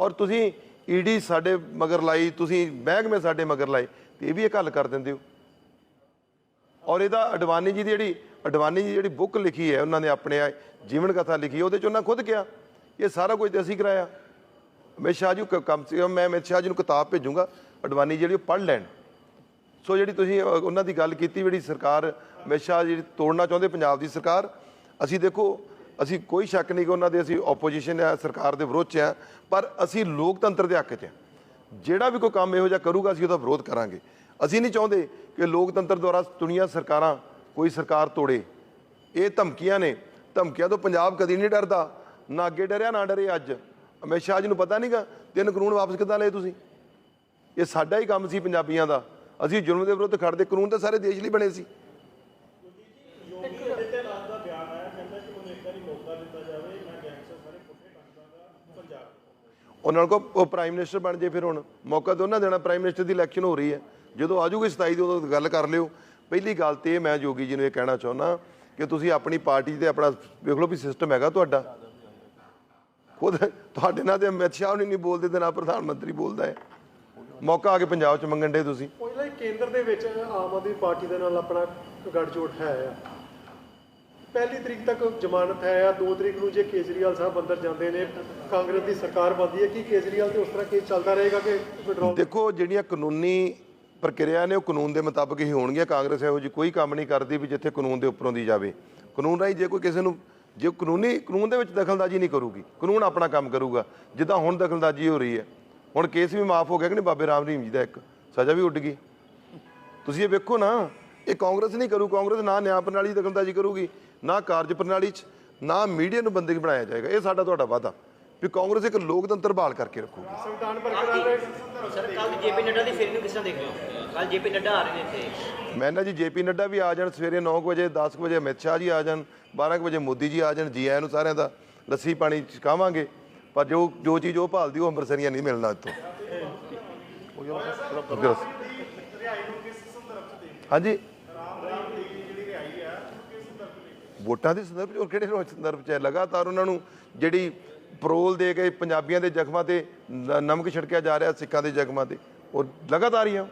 ਔਰ ਤੁਸੀਂ ਈਡੀ ਸਾਡੇ ਮਗਰ ਲਾਈ ਤੁਸੀਂ ਮਹਿਕਮੇ ਸਾਡੇ ਮਗਰ ਲਾਏ ਤੇ ਇਹ ਵੀ ਇੱਕ ਹੱਲ ਕਰ ਦਿੰਦੇ ਹੋ। ਔਰ ਇਹਦਾ ਅਡਵਾਨੀ ਜੀ ਦੀ ਜਿਹੜੀ, ਅਡਵਾਨੀ ਜੀ ਦੀ ਜਿਹੜੀ ਬੁੱਕ ਲਿਖੀ ਹੈ, ਉਹਨਾਂ ਨੇ ਆਪਣੇ ਜੀਵਨ ਕਥਾ ਲਿਖੀ ਹੈ ਉਹਦੇ ਚ ਉਹਨਾਂ ਖੁਦ ਕਿਹਾ, ਇਹ ਸਾਰਾ ਕੁਝ ਤੇ ਅਸੀਂ ਕਰਾਇਆ। ਅਮਿਤ ਸ਼ਾਹ ਜੀ ਕਮ ਸੇ ਕਮ ਮੈਂ ਅਮਿਤ ਸ਼ਾਹ ਜੀ ਨੂੰ ਕਿਤਾਬ ਭੇਜੂੰਗਾ, ਅਡਵਾਨੀ ਜਿਹੜੀ ਉਹ ਪੜ੍ਹ ਲੈਣ। ਸੋ ਜਿਹੜੀ ਤੁਸੀਂ ਉਹਨਾਂ ਦੀ ਗੱਲ ਕੀਤੀ, ਜਿਹੜੀ ਸਰਕਾਰ ਅਮਿਤ ਸ਼ਾਹ ਜਿਹੜੀ ਤੋੜਨਾ ਚਾਹੁੰਦੇ, ਪੰਜਾਬ ਦੀ ਸਰਕਾਰ, ਅਸੀਂ ਦੇਖੋ, ਅਸੀਂ ਕੋਈ ਸ਼ੱਕ ਨਹੀਂ ਕਿ ਉਹਨਾਂ ਦੇ ਅਸੀਂ ਆਪੋਜੀਸ਼ਨ ਹੈ ਸਰਕਾਰ ਦੇ ਵਿਰੋਧ 'ਚ ਆ, ਪਰ ਅਸੀਂ ਲੋਕਤੰਤਰ ਦੇ ਹੱਕ 'ਚ ਆ। ਜਿਹੜਾ ਵੀ ਕੋਈ ਕੰਮ ਇਹੋ ਜਿਹਾ ਕਰੂਗਾ, ਅਸੀਂ ਉਹਦਾ ਵਿਰੋਧ ਕਰਾਂਗੇ। ਅਸੀਂ ਨਹੀਂ ਚਾਹੁੰਦੇ ਕਿ ਲੋਕਤੰਤਰ ਦੁਆਰਾ ਚੁਣੀਆਂ ਸਰਕਾਰਾਂ, ਕੋਈ ਸਰਕਾਰ ਤੋੜੇ। ਇਹ ਧਮਕੀਆਂ ਨੇ। ਧਮਕੀਆਂ ਤੋਂ ਪੰਜਾਬ ਕਦੀ ਨਹੀਂ ਡਰਦਾ। ਨਾ ਅੱਗੇ ਡਰਿਆ, ਨਾ ਡਰੇ ਅੱਜ। ਅਮਿਤ ਸ਼ਾਹ ਜੀ ਨੂੰ ਪਤਾ ਨਹੀਂਗਾ ਤਿੰਨ ਕਾਨੂੰਨ ਵਾਪਸ ਕਿੱਦਾਂ ਲਏ ਤੁਸੀਂ? ਇਹ ਸਾਡਾ ਹੀ ਕੰਮ ਸੀ ਪੰਜਾਬੀਆਂ ਦਾ। ਅਸੀਂ ਜ਼ੁਲਮ ਦੇ ਵਿਰੁੱਧ ਖੜਦੇ ਕਾਨੂੰਨ ਤਾਂ ਸਾਰੇ ਦੇਸ਼ ਲਈ ਬਣੇ ਸੀ ਯੋਗੀ ਆਦਿੱਤਿਆਨਾਥ ਦਾ ਬਿਆਨ ਆਇਆ ਕਹਿੰਦਾ ਕਿ ਮੈਨੂੰ ਇੱਕ ਵਾਰੀ ਮੌਕਾ ਦਿੱਤਾ ਜਾਵੇ ਮੈਂ ਗੈਂਗਸਟਰ ਸਾਰੇ ਪੁੱਠੇ ਟੰਗਾਂਗਾ ਪੰਜਾਬ ਉਹਨਾਂ ਕੋਲ ਉਹ ਪ੍ਰਾਈਮ ਮਿਨਿਸਟਰ ਬਣ ਜੇ ਫਿਰ ਹੁਣ। ਮੌਕਾ ਦੋਨਾਂ ਉਹਨਾਂ ਦੇਣਾ ਪ੍ਰਾਈਮ ਮਿਨਿਸਟਰ ਦੀ ਇਲੈਕਸ਼ਨ ਹੋ ਰਹੀ ਹੈ। ਜਦੋਂ ਆਜੂਗੀ 27 ਦੀ, ਉਦੋਂ ਗੱਲ ਕਰ ਲਿਓ। ਪਹਿਲੀ ਗੱਲ ਤੇ ਇਹ ਮੈਂ ਜੋਗੀ ਜੀ ਨੂੰ ਇਹ ਕਹਿਣਾ ਚਾਹੁੰਦਾ ਕਿ ਤੁਸੀਂ ਆਪਣੀ ਪਾਰਟੀ ਤੇ ਆਪਣਾ, ਵੇਖ ਲਓ ਵੀ ਸਿਸਟਮ ਹੈਗਾ ਤੁਹਾਡਾ। ਖੁਦ ਤੁਹਾਡੇ ਨਾਲ ਤੇ ਅਮਿਤ ਸ਼ਾਹ ਨਹੀਂ ਬੋਲਦੇ ਤੇ ਨਾ ਪ੍ਰਧਾਨ ਮੰਤਰੀ ਬੋਲਦਾ ਹੈ। ਮੌਕਾ ਆ ਕੇ ਪੰਜਾਬ 'ਚ ਮੰਗਣ ਦੇ ਤੁਸੀਂ। ਪਹਿਲਾਂ ਕੇਂਦਰ ਦੇ ਵਿੱਚ ਆਮ ਆਦਮੀ ਪਾਰਟੀ ਦੇ ਨਾਲ ਆਪਣਾ ਗੱਠਜੋੜ ਹੈ। ਪਹਿਲੀ ਤਰੀਕ ਤੱਕ ਜ਼ਮਾਨਤ ਹੈ ਆ। 2 ਤਰੀਕ ਨੂੰ ਜੇ ਕੇਜਰੀਵਾਲ ਸਾਹਿਬ ਅੰਦਰ ਜਾਂਦੇ ਨੇ, ਕਾਂਗਰਸ ਦੀ ਸਰਕਾਰ ਬਣਦੀ ਹੈ, ਕੀ ਕੇਜਰੀਵਾਲ ਤੇ ਉਸ ਤਰ੍ਹਾਂ ਕੇਸ ਚੱਲਦਾ ਰਹੇਗਾ ਕਿ ਵਿਡਰਾਅ ਦੇਖੋ, ਜਿਹੜੀਆਂ ਕਾਨੂੰਨੀ ਪ੍ਰਕਿਰਿਆ ਨੇ, ਉਹ ਕਾਨੂੰਨ ਦੇ ਮੁਤਾਬਕ ਹੀ ਹੋਣਗੀਆਂ। ਕਾਂਗਰਸ ਇਹੋ ਜੀ ਕੋਈ ਕੰਮ ਨਹੀਂ ਕਰਦੀ ਵੀ ਜਿੱਥੇ ਕਾਨੂੰਨ ਦੇ ਉੱਪਰੋਂ ਦੀ ਜਾਵੇ। ਕਾਨੂੰਨ ਰਾਹੀਂ ਜੇ ਕੋਈ ਕਿਸੇ ਨੂੰ, ਜੇ ਕਾਨੂੰਨੀ, ਕਾਨੂੰਨ ਦੇ ਵਿੱਚ ਦਖਲਅੰਦਾਜ਼ੀ ਨਹੀਂ ਕਰੂਗੀ, ਕਾਨੂੰਨ ਆਪਣਾ ਕੰਮ ਕਰੂਗਾ। ਜਿੱਦਾਂ ਹੁਣ ਦਖਲਅੰਦਾਜ਼ੀ ਹੋ ਰਹੀ ਹੈ। ਹੁਣ ਕੇਸ ਵੀ ਮਾਫ ਹੋ ਗਿਆ ਕਿ ਨਹੀਂ? ਬਾਬੇ ਰਾਮ ਰਹੀਮ ਜੀ ਦਾ ਇੱਕ ਸਜ਼ਾ ਵੀ ਉੱਡ ਗਈ। ਤੁਸੀਂ ਇਹ ਵੇਖੋ ਨਾ। ਇਹ ਕਾਂਗਰਸ ਨਹੀਂ ਕਰੂ ਕਾਂਗਰਸ ਨਾ ਨਿਆਂ ਪ੍ਰਣਾਲੀ 'ਚ ਦਖਲਅੰਦਾਜ਼ੀ ਕਰੂਗੀ ਨਾ ਕਾਰਜ ਪ੍ਰਣਾਲੀ 'ਚ ਨਾ ਮੀਡੀਆ ਨੂੰ ਬੰਦਗੀ ਬਣਾਇਆ ਜਾਏਗਾ। ਇਹ ਸਾਡਾ ਤੁਹਾਡਾ ਵਾਅਦਾ ਵੀ ਕਾਂਗਰਸ ਇੱਕ ਲੋਕਤੰਤਰ ਬਹਾਲ ਕਰਕੇ ਰੱਖੂਗੀ। ਸੰਵਿਧਾਨ ਬਰਕਰਾਰ ਰਹੇ ਸਰ ਕੱਲ ਜੇਪੀ ਨੱਡਾ ਦੀ ਫਿਰ ਨੂੰ ਕਿਸ ਤਰ੍ਹਾਂ ਦੇਖ ਰਹੇ ਹੋ? ਕੱਲ ਜੇਪੀ ਨੱਡਾ ਆ ਰਹੇ ਨੇ ਇੱਥੇ। ਮੈਂ ਨਾ ਜੀ ਜੇਪੀ ਨੱਡਾ ਵੀ ਆ ਜਾਣ ਸਵੇਰੇ 9 ਵਜੇ 10 ਵਜੇ ਅਮਿਤ ਸ਼ਾਹ ਜੀ ਆ ਜਾਣ 12 ਵਜੇ ਮੋਦੀ ਜੀ ਆ ਜਾਣ ਜੀ ਆਇਆਂ ਨੂੰ ਸਾਰਿਆਂ ਦਾ ਲੱਸੀ ਪਾਣੀ ਛਕਾਵਾਂਗੇ ਪਰ ਜੋ ਜੋ ਚੀਜ਼ ਉਹ ਭਾਲਦੀ ਉਹ ਅੰਮ੍ਰਿਤਸਰੀਆਂ ਨਹੀਂ ਮਿਲਣਾ ਇੱਥੋਂ। ਹਾਂਜੀ। ਵੋਟਾਂ ਦੇ ਸੰਦਰਭ 'ਚ ਔਰ ਕਿਹੜੇ ਸੰਦਰਭ 'ਚ ਹੈ? ਲਗਾਤਾਰ ਉਹਨਾਂ ਨੂੰ ਜਿਹੜੀ ਪਰੋਲ ਦੇ ਕੇ ਪੰਜਾਬੀਆਂ ਦੇ ਜ਼ਖਮਾਂ ਤੇ ਨ- ਨਮਕ ਛਿੜਕਿਆ ਜਾ ਰਿਹਾ, ਸਿੱਖਾਂ ਦੇ ਜ਼ਖਮਾਂ ਤੇ ਉਹ ਲਗਾਤਾਰ ਹੀ ਆ।